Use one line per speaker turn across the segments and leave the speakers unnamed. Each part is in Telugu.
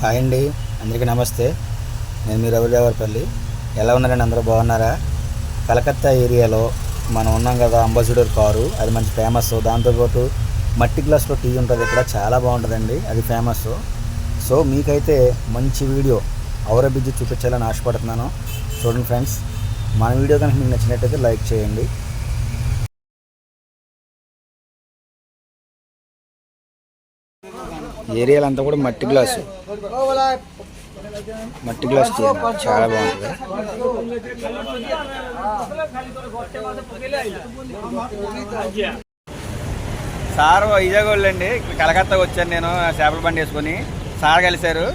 హాయ్ అండి. అందరికీ నమస్తే. నేను మీ రవిదేవరపల్లి. ఎలా ఉన్నారండి అందరూ? బాగున్నారా? కలకత్తా ఏరియాలో మనం ఉన్నాం కదా అంబాసిడర్ కారు. అది మంచి ఫేమస్. దాంతోపాటు మట్టి గ్లాస్లో టీ ఉంటుంది ఇక్కడ. చాలా బాగుంటుందండి. అది ఫేమస్. సో మీకైతే మంచి వీడియో ఔర బిజ్జి చూపించాలని ఆశపడుతున్నాను. చూడండి ఫ్రెండ్స్ మన వీడియో కనుక మీకు నచ్చినట్టయితే లైక్ చేయండి. ఏరియాలో అంతా కూడా మట్టి గ్లాసు. మట్టి గ్లాస్. చాలా బాగుంటుంది. సార్ వైజాగ్ వాళ్ళండి ఇక్కడ కలకత్తా వచ్చాను నేను చేపల బండి వేసుకొని. సార్ కలిశారు.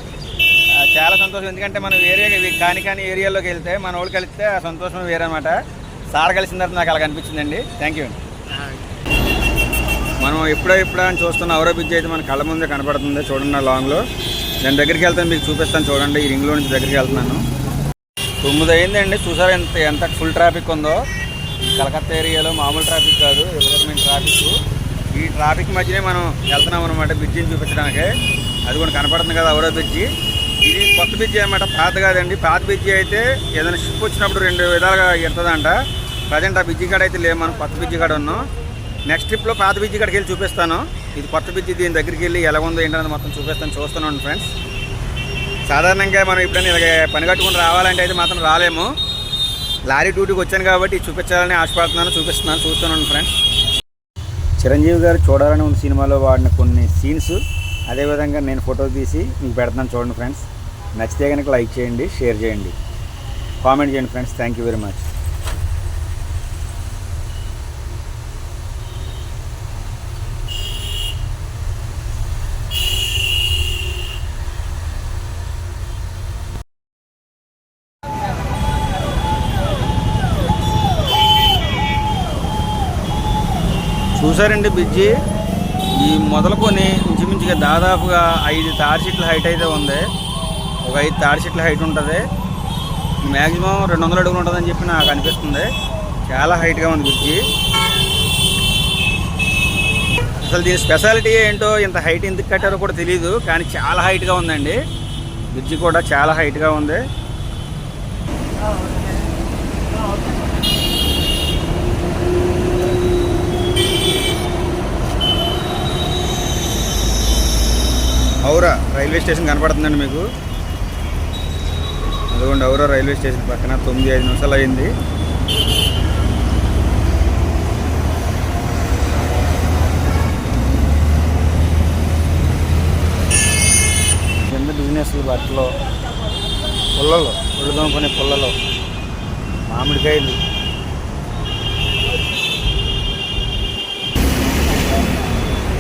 చాలా సంతోషం. ఎందుకంటే మనం వేరే కాని కాని ఏరియాలోకి వెళ్తే మన వాళ్ళు కలిస్తే ఆ సంతోషం వేరే అనమాట సార్ కలిసిన తర్వాత నాకు అలా అనిపించిందండి. థ్యాంక్ యూ మనం ఎప్పుడో ఎప్పుడో అని చూస్తున్న అవరో బ్రిడ్జ్ అయితే మన కళ్ళ ముందే కనపడుతుంది. చూడండి లాంగ్లో నేను దగ్గరికి వెళ్తాను మీకు చూపిస్తాను చూడండి. ఈ రింగ్లో నుంచి దగ్గరికి వెళ్తున్నాను. తొమ్మిది అయిందండి. చూసారా ఎంత ఎంత ఫుల్ ట్రాఫిక్ ఉందో? కలకత్తా ఏరియాలో మామూలు ట్రాఫిక్ కాదు. విపరీతమైన ట్రాఫిక్ ఈ ట్రాఫిక్ మధ్యనే మనం వెళ్తున్నాం అనమాట బ్రిడ్జిని చూపించడానికి. అది కూడా కనపడుతుంది కదా అవరో బ్రిడ్జి. ఇది కొత్త బ్రిడ్జి అనమాట పాత కాదండి. పాత బ్రిడ్జి అయితే ఏదైనా షిప్ వచ్చినప్పుడు రెండు విధాలుగా ఎడుతుందంట ప్రజెంట్ ఆ బ్రిడ్జి కాడ అయితే లేము మనం కొత్త బ్రిడ్జి కాడ ఉన్నాం. నెక్స్ట్ ట్రిప్లో పాత బ్రిడ్జ్ ఇక్కడికి వెళ్ళి చూపిస్తాను. ఇది కొత్త బ్రిడ్జ్ దీని దగ్గరికి వెళ్ళి ఎలా ఉందో ఏంటనేది మొత్తం చూపిస్తాను చూస్తున్నాను ఫ్రెండ్స్. సాధారణంగా మనం ఎప్పుడైనా ఇలాగ పని కట్టుకుని రావాలంటే అయితే మాత్రం రాలేము. లారీ డ్యూటీకి వచ్చాను కాబట్టి చూపించాలని ఆశపడుతున్నాను చూపిస్తున్నాను చూస్తున్నాను ఫ్రెండ్స్. చిరంజీవి గారు చూడాలని ఉన్న సినిమాలో వాడిన కొన్ని సీన్స్. అదేవిధంగా నేను ఫోటో తీసి మీకు పెడతాను చూడండి ఫ్రెండ్స్. నచ్చితే కనుక లైక్ చేయండి షేర్ చేయండి. కామెంట్ చేయండి friends. Thank you very much. చూసారండి బ్రిడ్జి. ఈ మొదలుకొని ఇంచుమించుగా దాదాపుగా ఐదు తాడి చెట్ల హైట్ అయితే ఉంది. ఒక ఐదు తాడి చెట్ల హైట్ ఉంటుంది. మ్యాక్సిమం రెండు వందల అడుగులు ఉంటుందని చెప్పి నాకు అనిపిస్తుంది. చాలా హైట్గా ఉంది బ్రిడ్జి. అసలు దీని స్పెషాలిటీ ఏంటో ఇంత హైట్ ఎందుకు కట్టారో కూడా తెలియదు కానీ చాలా హైట్గా ఉందండి. బ్రిడ్జి కూడా చాలా హైట్గా ఉంది. ఔరా రైల్వే స్టేషన్ కనపడుతుందండి మీకు. అదిగోండి ఔరా రైల్వే స్టేషన్ పక్కన తొమ్మిది ఐదు నిమిషాలు అయింది. కింద బిజినెస్ బట్టలు పుల్లలు ఒళ్ళు దొంగకునే పుల్లలు మామిడికాయలు.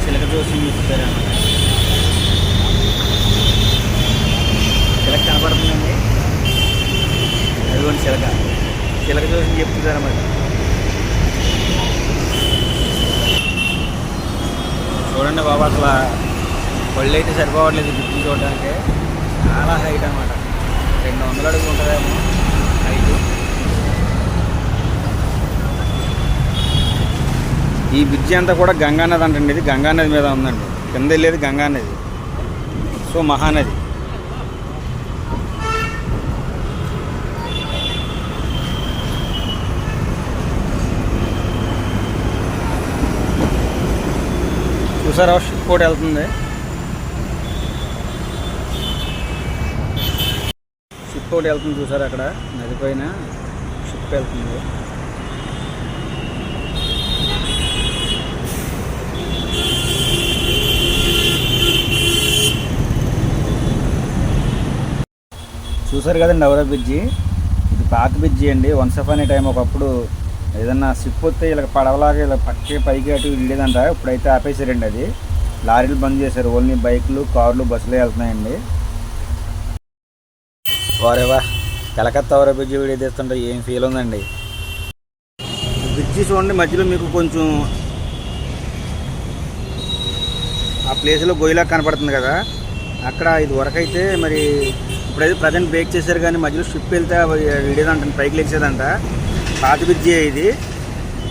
చిలక దోశ ఇస్తారన్నమాట చిలక కనపడుతుందండి అదిగోండి చిలక చిలక చూసి చెప్తున్నారు అన్నమాట చూడండి బాబు అసలు పళ్ళు అయితే సరిపోవట్లేదు గుర్తు చూడడానికి. చాలా హైట్ అనమాట రెండు వందల అడుగులు ఉంటుందేమో హైట్. ఈ బ్రిడ్జి అంతా కూడా గంగా నది అంటండి. ఇది గంగా నది మీద ఉందండి. కింద వెళ్ళేది గంగా నది. సో మహానది. చూసారా? షిప్ కూడా వెళ్తుంది. షిప్ ఒకటి వెళ్తుంది చూసారా అక్కడ? నది పైన షిప్ వెళ్తుంది. చూసారు కదండి ఎవరో బ్రిడ్జి? ఇది పాత బ్రిడ్జి అండి. వన్స్ అఫ్ అనే టైం ఒకప్పుడు ఏదన్నా షిప్ వస్తే ఇలా పడవలాగా ఇలా పక్కే పైకి అటు వెళ్ళేదంట ఇప్పుడైతే ఆపేసారండి అది. లారీలు బంద్ చేశారు. ఓన్లీ బైకులు కార్లు బస్సులే వెళ్తున్నాయండి. వారేవా కలకత్తా వర బ్రిడ్జి వీడియో తీస్తుంటే ఏం ఫీల్ ఉందండి? బ్రిడ్జి చూడండి మధ్యలో మీకు కొంచెం ఆ ప్లేస్లో గొయ్యిలా కనపడుతుంది కదా. అక్కడ ఇది వరకు అయితే మరి ఇప్పుడైతే ప్రజెంట్ బ్రేక్ చేశారు కానీ మధ్యలో షిప్ వెళ్తే విడేదంట పైకి లేచేదంట. పాత బ్రిడ్జి ఇది.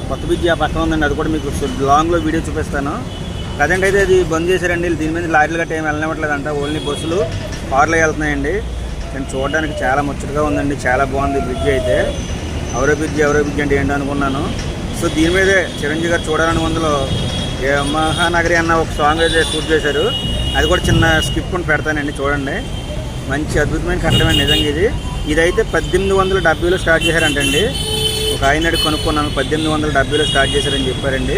కొత్త బ్రిడ్జి ఆ పక్కన ఉందండి అది కూడా మీకు లాంగ్లో వీడియో చూపిస్తాను. ప్రజెంట్ అయితే ఇది బంద్ చేశారండి. దీని మీద లారీలు గట్ట ఏమి వెళ్ళనివ్వట్లేదంట. ఓన్లీ బస్సులు కార్లు వెళ్తున్నాయండి. నేను చూడడానికి చాలా ముచ్చటగా ఉందండి. చాలా బాగుంది బ్రిడ్జ్ అయితే. ఎవరో బ్రిడ్జ్ ఎవరో బ్రిడ్జ్ అంటే ఏంటి అనుకున్నాను. సో దీని మీదే చిరంజీవి గారు చూడాలని అందులో ఏ మహానగరి అన్న ఒక సాంగ్ అయితే షూట్ చేశారు. అది కూడా చిన్న స్కిప్ కొని పెడతానండి చూడండి. మంచి అద్భుతమైన కట్టడమే నిజంగా ఇది. ఇదైతే పద్దెనిమిది వందల డెబ్బైలో స్టార్ట్ చేశారంటండి. ఒక ఆయన కొనుక్కున్నాను. పద్దెనిమిది వందల డెబ్బైలో స్టార్ట్ చేశారని చెప్పారండి.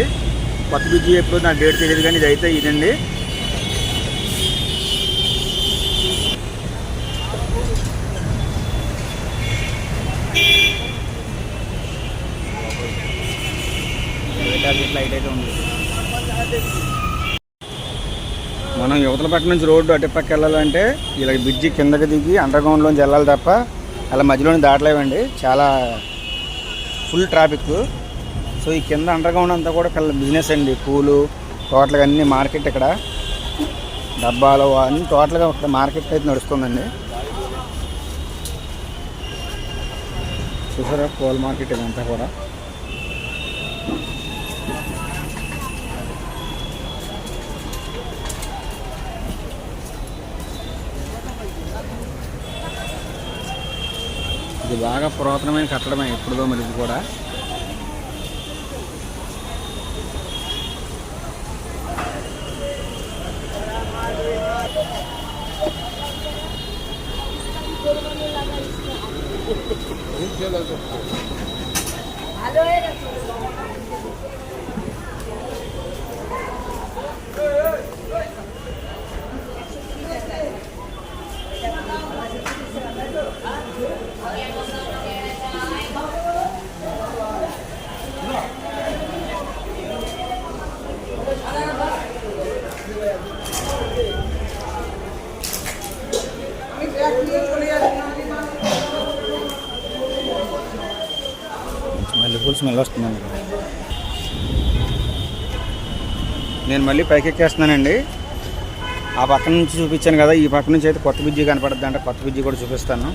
కొత్త బ్రిడ్జి ఎప్పుడు నాకు డేట్ తెలియదు కానీ ఇది అయితే ఇదండి. లైట్ అయితే ఉంది మనం యువతల పక్క నుంచి రోడ్డు అటుపక్క వెళ్ళాలంటే ఇలా బ్రిడ్జి కిందకి దిగి అండర్గ్రౌండ్లోంచి వెళ్ళాలి తప్ప అలా మధ్యలోనే దాటలేవండి చాలా ఫుల్ ట్రాఫిక్. సో ఈ కింద అండర్గ్రౌండ్ అంతా కూడా పిల్ల బిజినెస్ అండి. పూలు టోటల్గా అన్ని మార్కెట్ ఇక్కడ. డబ్బాలు అన్ని టోటల్గా ఇక్కడ మార్కెట్ అయితే నడుస్తుందండి. చూసారా? పూల మార్కెట్ ఇదంతా కూడా. ఇది బాగా పురాతనమైన కట్టడమే ఎప్పుడుదో మరి ఇది కూడా. మళ్ళీ ఫుల్ స్మెల్ వస్తుందండి. నేను మళ్ళీ పైకి ఎక్కేస్తున్నానండి. ఆ పక్క నుంచి చూపించాను కదా ఈ పక్క నుంచి అయితే కొత్త బిజ్జీ కనపడద్దంటే కొత్త బిజ్జీ కూడా చూపిస్తాను.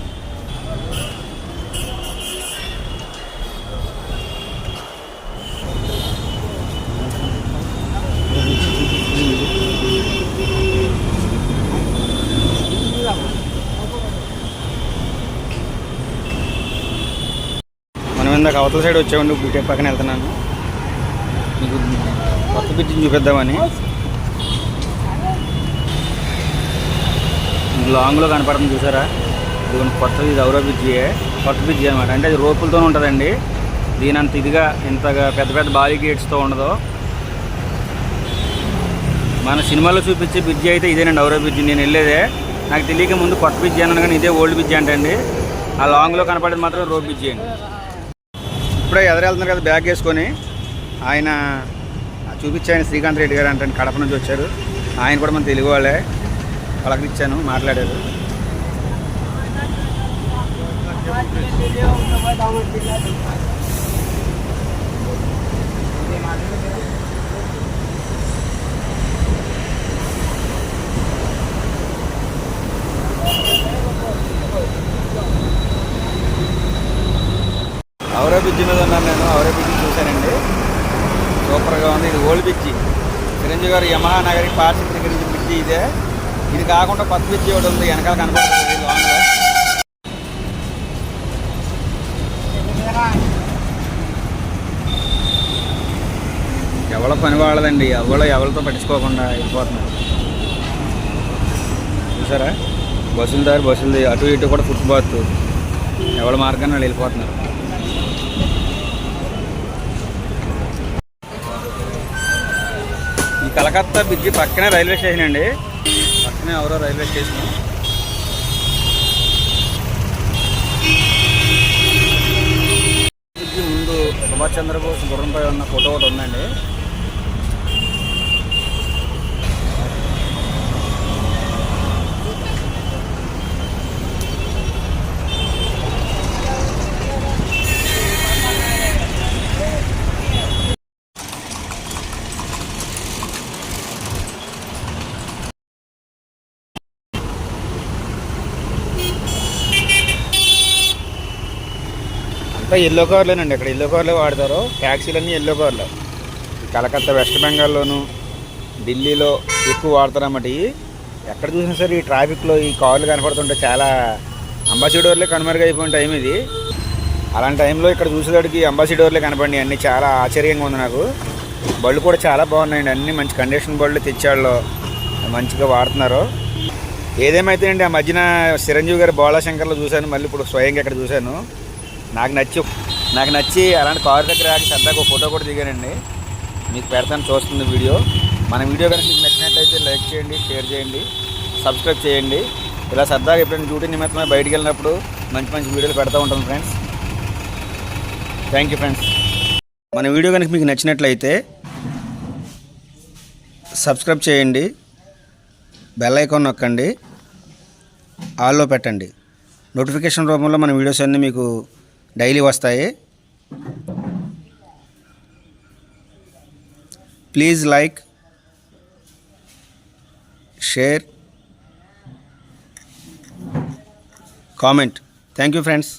ఇందాక అవతల సైడ్ వచ్చామండి బీటెక్ పక్కన వెళ్తున్నాను. మీకు కొత్త బ్రిడ్జ్ చూపిద్దామని. లాంగ్లో కనపడుతుంది చూసారా? ఇది కొత్తది ఇది ఔరా బ్రిడ్జియే కొత్త బ్రిడ్జి అనమాట అంటే అది రోపులతో ఉంటుందండి. దీని అంత ఇదిగా ఇంతగా పెద్ద పెద్ద బాలీ గేట్స్తో ఉండదు. మన సినిమాలో చూపించే బ్రిడ్జి అయితే ఇదేనండి ఔరా బ్రిడ్జి నేను వెళ్ళేదే. నాకు తెలియక ముందు కొత్త బ్రిడ్జి అన్నాను కానీ ఇదే ఓల్డ్ బ్రిడ్జి అంటండి. ఆ లాంగ్లో కనపడేది మాత్రం రోడ్ బ్రిడ్జి అండి. ఇప్పుడే ఎదురెళ్తున్నారు కదా బ్యాగ్ వేసుకొని. ఆయన చూపించాయని శ్రీకాంత్ రెడ్డి గారు అంటే కడప నుంచి వచ్చారు. ఆయన కూడా మన తెలుగు వాళ్ళే. పలకరించాను మాట్లాడారు. ఔరా అన్నాను నేను అవరే బ్రిడ్జి చూశానండి. సూపర్గా ఉంది ఇది ఓల్డ్ బ్రిడ్జి చిరంజీవి గారు యమహా నగరి పార్సిల్ దగ్గర నుంచి బ్రిడ్జి ఇదే. ఇది కాకుండా కొత్త బ్రిడ్జి ఒకటి ఉంది వెనకాల కనపడుతుంది లాంగ్లో ఎవరి పని వాళ్ళదండి ఎవరు ఎవరితో పట్టించుకోకుండా వెళ్ళిపోతున్నారు చూసారా? బస్సులు దారి బస్సులు అటు ఇటు కూడా ఫుట్పాత్ ఎవరి మార్గాన్ని వాళ్ళు వెళ్ళిపోతున్నారు. కలకత్తా బ్రిడ్జి పక్కనే రైల్వే స్టేషన్ అండి. పక్కనే ఎవరో రైల్వే స్టేషన్. బ్రిడ్జి ముందు సుభాష్ చంద్రబోస్ గుర్రంపై ఉన్న ఫోటో ఒకటి ఉందండి. అంతా ఎల్లో కార్లేనండి ఇక్కడ ఎల్లో కార్లే వాడతారు. ట్యాక్సీలన్నీ ఎల్లో కార్లు కలకత్తా వెస్ట్ బెంగాల్లోను ఢిల్లీలో ఎక్కువ వాడతారన్నమాట. ఇవి ఎక్కడ చూసినా సరే ఈ ట్రాఫిక్లో ఈ కార్లు కనపడుతుంటే చాలా అంబాసిడోర్లే కనుమరుగైపోయిన టైం ఇది. అలాంటి టైంలో ఇక్కడ చూసేవాడికి అంబాసిడోర్లే కనపడి అన్నీ చాలా ఆశ్చర్యంగా ఉంది నాకు. బళ్ళు కూడా చాలా బాగున్నాయండి. అన్నీ మంచి కండిషన్ బళ్ళు తెచ్చాళ్ళు. మంచిగా వాడుతున్నారు. ఏదేమైతే అండి ఆ మధ్యన చిరంజీవి గారు బోళాశంకర్లో చూశాను. మళ్ళీ ఇప్పుడు స్వయంగా ఇక్కడ చూశాను. నాకు నచ్చి. నాకు నచ్చి అలాంటి కారు దగ్గర ఆగి సరదాగా ఒక ఫోటో కూడా దిగానండి. మీకు పెడతాను చూస్తుంది వీడియో. మన వీడియో కనుక మీకు నచ్చినట్లయితే లైక్ చేయండి షేర్ చేయండి సబ్స్క్రైబ్ చేయండి. ఇలా సరదాగా ఎప్పుడైనా డ్యూటీ నిమిత్తమై బయటికి వెళ్ళినప్పుడు మంచి మంచి వీడియోలు పెడతా ఉంటాను ఫ్రెండ్స్. Thank you friends. మన వీడియో కనుక మీకు నచ్చినట్లయితే సబ్స్క్రైబ్ చేయండి బెల్ ఐకాన్ నొక్కండి ఆల్లో పెట్టండి. నోటిఫికేషన్ రూపంలో మన వీడియోస్ అన్నీ మీకు డైలీ వస్తాయి please like share comment thank you friends